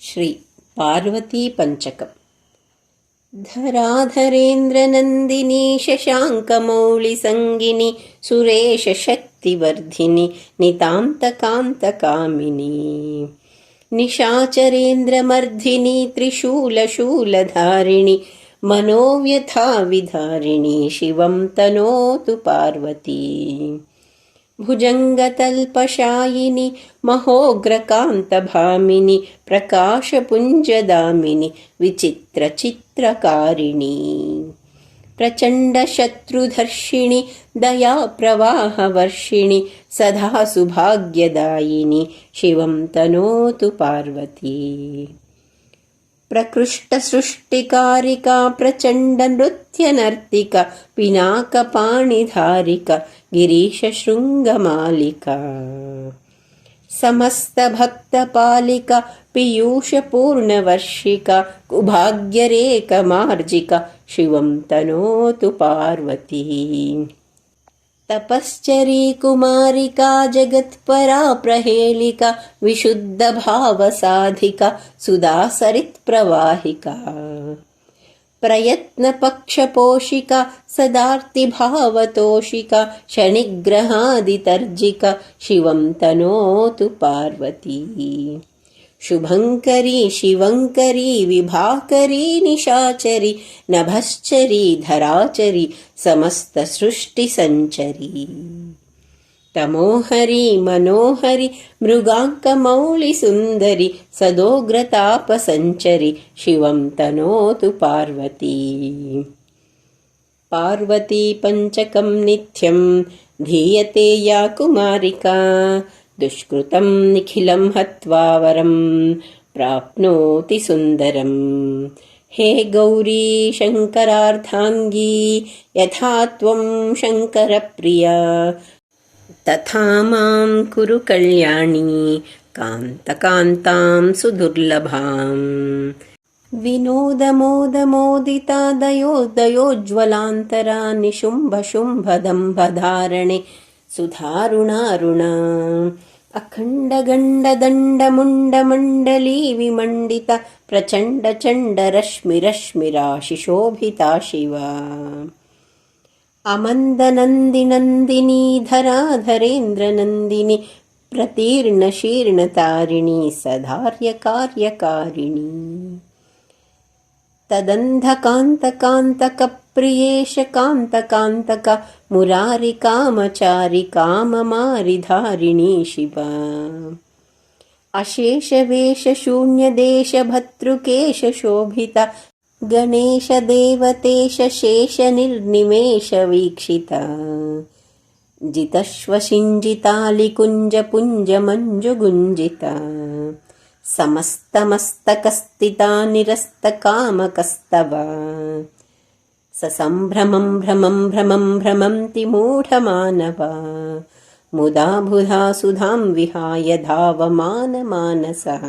श्री पार्वतीपञ्चकम् धराधरेन्द्रनन्दिनी शशाङ्कमौलिसङ्गिनि सुरेशशक्तिवर्धिनि नितान्तकान्तकामिनी। निशाचरेन्द्रमर्धिनि त्रिशूलशूलधारिणि मनोव्यथाविधारिणि शिवं तनोतु पार्वती भुजङ्गतल्पशायिनि महोग्रकान्तभामिनि प्रकाशपुञ्जदामिनि विचित्रचित्रकारिणी। प्रचण्डशत्रुधर्षिणि दयाप्रवाहवर्षिणि सदा सुभाग्यदायिनि शिवं तनोतु पार्वती। प्रकृष्टसृष्टिकारिका प्रचण्डनृत्यनर्तिका पिनाकपाणिधारिका गिरीशशृङ्गमालिका। समस्तभक्तपालिका पीयूषपूर्णवर्षिका कुभाग्यरेकमार्जिका शिवं तनोतु पार्वती। तपश्चरी कुमारिका जगत्परा प्रहेलिका विशुद्धभावसाधिका सुदासरित्प्रवाहिका प्रयत्नपक्षपोषिका सदार्तिभावतोषिका शनिग्रहादितर्जिका शिवं तनोतु पार्वती। शुभङ्करी शिवङ्करी विभाकरी निशाचरी नभश्चरी धराचरी समस्तसृष्टिसञ्चरी तमोहरि मनोहरि मृगाङ्कमौलिसुन्दरि सदोग्रतापसञ्चरि शिवं तनोतु पार्वती। पार्वती पञ्चकं नित्यं धीयते या कुमारिका दुष्कृतं निखिलं हत्वा वरं प्राप्नोति सुन्दरम् हे गौरी शङ्करार्धाङ्गी यथा त्वं शङ्करप्रिया तथा मां कुरु कल्याणी कान्तकान्तां सुदुर्लभाम्। विनोदमोदमोदिता दयोदयोज्ज्वलान्तरा निशुम्भशुम्भदम्भधारणे सुधारुणारुणा। अखण्डगण्डदण्डमुण्डमण्डली विमण्डिता प्रचण्डचण्डरश्मिरश्मिराशिशोभिता शिवा अमन्दनन्दिनन्दिनी धराधरेन्द्रनन्दिनि प्रतीर्णशीर्णतारिणी सधार्यकार्यकारिणी। तदन्धकान्तकान्तकप्रियेश कान्तकान्तक मुरारिकामचारिकाममारिधारिणी शिवा। अशेषवेषशून्यदेशभर्तृकेशशोभिता गणेशदेवतेश शेषनिर्निमेषवीक्षिता जितश्वसिञ्जितालिकुञ्जपुञ्जमञ्जुगुञ्जिता समस्तमस्तकस्थिता निरस्तकामकस्तव ससम्भ्रमं भ्रमं भ्रमं भ्रमन्ति मूढमानवा। मुदा बुधा सुधां विहाय धावमानमानसः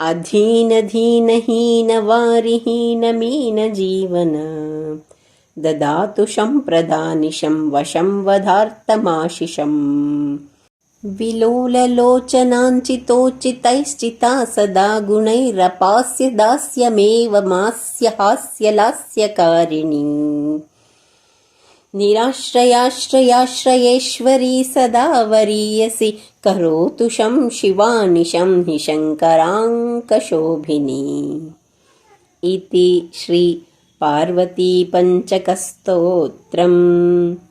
अधीनधीनहीनवारिहीनमीनजीवन। ददातु शम्प्रदानिशं वशं वधार्तमाशिषम्। विलोललोचनाञ्चितोचितैश्चिता सदा गुणैरपास्य दास्यमेव मास्य हास्यलास्यकारिणी निराश्रयाश्रयाश्रयेश्वरी सदा वरीयसि। करोतु शं शिवानिशं हि शङ्कराङ्कशोभिनी। इति श्रीपार्वतीपञ्चकस्तोत्रम्